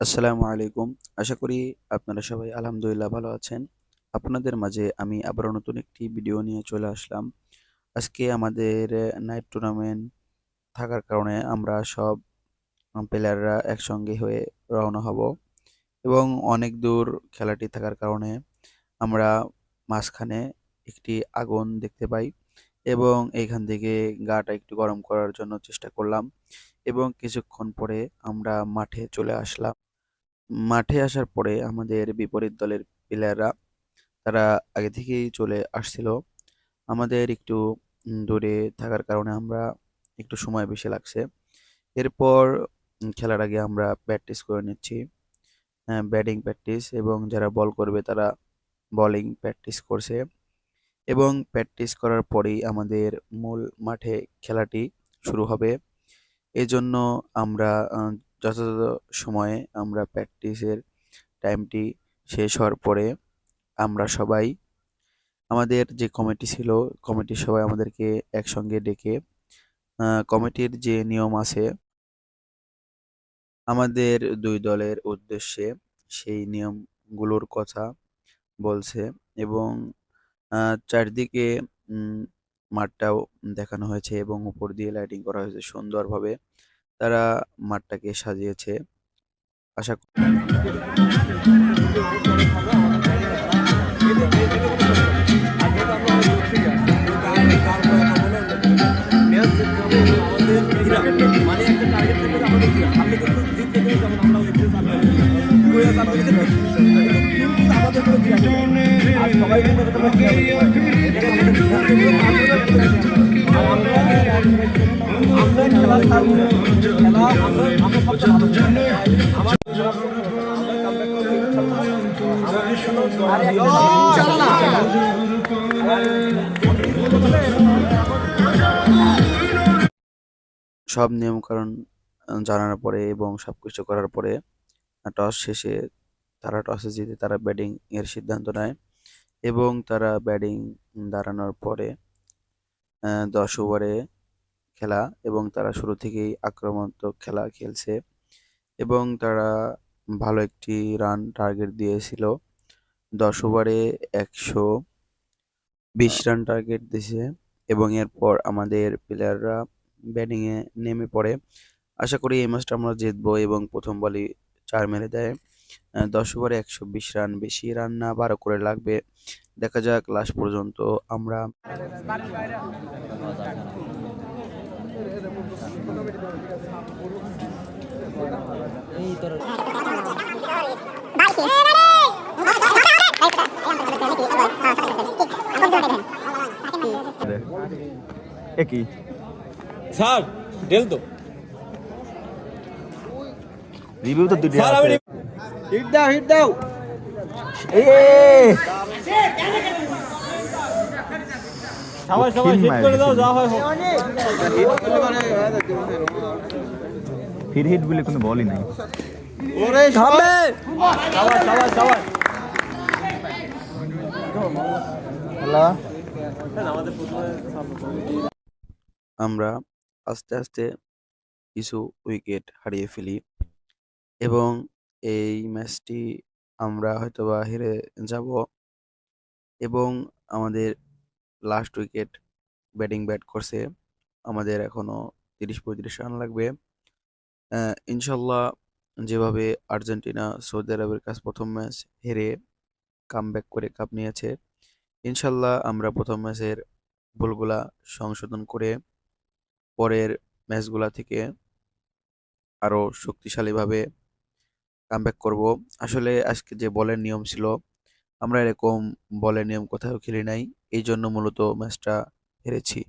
আসসালামু আলাইকুম। আশা করি আপনারা সবাই আলহামদুলিল্লাহ ভালো আছেন। আপনাদের মাঝে আমি আবারও নতুন একটি ভিডিও নিয়ে চলে আসলাম। আজকে আমাদের নাইট টুর্নামেন্ট থাকার কারণে আমরা সব প্লেয়াররা একসঙ্গে হয়ে রওনা হব এবং অনেক দূর খেলাটি থাকার কারণে আমরা মাঝখানে একটি আগুন দেখতে পাই এবং এইখান থেকে গাটা একটু গরম করার জন্য চেষ্টা করলাম এবং কিছুক্ষণ পরে আমরা মাঠে চলে আসলাম। মাঠে আসার পরে আমাদের বিপরীত দলের প্লেয়াররা তারা আগে থেকেই চলে আসছিল। আমাদের একটু দূরে থাকার কারণে আমরা একটু সময় বেশি লাগছে। এরপর খেলার আগে আমরা প্র্যাকটিস করে নিচ্ছি। ব্যাটিং প্র্যাকটিস এবং যারা বল করবে তারা বলিং প্র্যাকটিস করছে। এবং প্র্যাকটিস করার পরেই আমাদের মূল মাঠে খেলাটি শুরু হবে। এজন্য আমরা যথাযথ সময়ে আমরা প্র্যাকটিসের টাইমটি শেষ হওয়ার পরে আমরা সবাই আমাদের যে কমিটি ছিল কমিটির সবাই আমাদেরকে একসঙ্গে ডেকে কমিটির যে নিয়ম আছে, আমাদের দুই দলের উদ্দেশ্যে সেই নিয়মগুলোর কথা বলছে এবং চারদিকে মাঠটাও দেখানো হয়েছে এবং উপর দিয়ে লাইটিং করা হয়েছে সুন্দরভাবে। তারা মাঠটাকে সাজিয়েছে। আশা আমরা সব নিয়মকানুন জানার পরে এবং সবকিছু করার পরে টস শেষে তারা টসে জিতে তারা ব্যাটিং এর সিদ্ধান্ত নেয় এবং তারা ব্যাটিং দাঁড়ানোর পরে দশ ওভারে খেলা এবং তারা শুরু থেকেই আক্রমণাত্মক খেলা খেলছে এবং তারা ভালো একটি রান টার্গেট দিয়েছিল। দশ ওভারে একশো বিশ রান টার্গেট দিয়েছে এবং এরপর আমাদের প্লেয়াররা ব্যাটিংয়ে নেমে পড়ে। আশা করি এই ম্যাচটা আমরা জিতবো এবং প্রথম বলই চার মেরে দেয়। দশ ওভারে একশো বিশ রান বেশি রান না, বারো করে লাগবে। দেখা যাক লাস্ট পর্যন্ত আমরা একই। স্যার ডেল তো। রিভিউ তো দুটি হিট দাও হিট দাও। এ! সবাই সবাই হিট করে দাও যা হয় হোক। হিট হিট বলে কোনো বলই নাই। ওরে সামনে সবাই সবাই সবাই। হ্যালো? আমরা আস্তে আস্তে কিছু উইকেট হারিয়ে ফেলি এবং এই ম্যাচটি আমরা হয়তোবা হেরে যাব এবং আমাদের লাস্ট উইকেট ব্যাটিং ব্যাট করছে, আমাদের এখনও তিরিশ পঁয়ত্রিশ রান লাগবে। ইনশাল্লাহ যেভাবে আর্জেন্টিনা, সৌদি আরবের কাছে প্রথম ম্যাচ হেরে কামব্যাক করে কাপ নিয়েছে, ইনশাল্লাহ আমরা প্রথম ম্যাচের ভুলগুলা সংশোধন করে পরের ম্যাচগুলা থেকে আরও শক্তিশালীভাবে কামব্যাক করব। আসলে আজকে যে বলের নিয়ম ছিল আমরা এরকম বলের নিয়ম কোথাও খেলি নাই। এই জন্য মূলত ম্যাচটা হেরেছি।